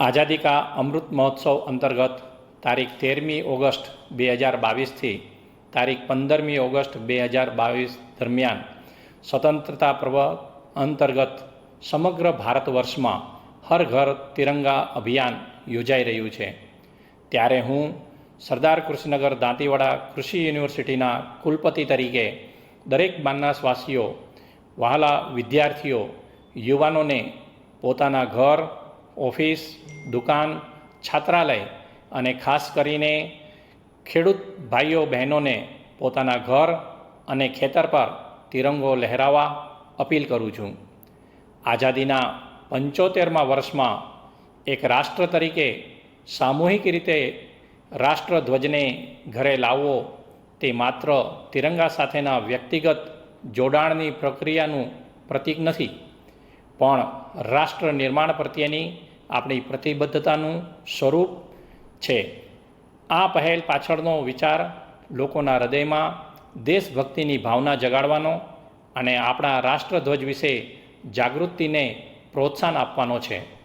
આઝાદી કા અમૃત મહોત્સવ અંતર્ગત તારીખ તેરમી ઓગસ્ટ બે હજાર બાવીસથી તારીખ પંદરમી ઓગસ્ટ બે હજાર બાવીસ દરમિયાન સ્વતંત્રતા પર્વ અંતર્ગત સમગ્ર ભારત વર્ષમાં હર ઘર તિરંગા અભિયાન યોજાઈ રહ્યું છે. ત્યારે હું સરદાર કૃષિનગર દાંતીવાડા કૃષિ યુનિવર્સિટીના કુલપતિ તરીકે દરેક માનનાસવાસીઓ વહાલા વિદ્યાર્થીઓ, યુવાનોને પોતાના ઘર, ઓફિસ દુકાન, છાત્રાલય અને ખાસ કરીને ખેડૂત ભાઈઓ બહેનોને પોતાના ઘર અને ખેતર પર તિરંગો લહેરાવવા અપીલ કરું છું. આઝાદીના પંચોતેરમાં વર્ષમાં એક રાષ્ટ્ર તરીકે સામૂહિક રીતે રાષ્ટ્રધ્વજને ઘરે લાવવો તે માત્ર તિરંગા સાથેના વ્યક્તિગત જોડાણની પ્રક્રિયાનું પ્રતીક નથી, પણ રાષ્ટ્ર નિર્માણ પ્રત્યેની આપણી પ્રતિબદ્ધતાનું સ્વરૂપ છે. આ પહેલ પાછળનો વિચાર લોકોના હૃદયમાં દેશભક્તિની ભાવના જગાડવાનો અને આપણા રાષ્ટ્રધ્વજ વિશે જાગૃતિને પ્રોત્સાહન આપવાનો છે.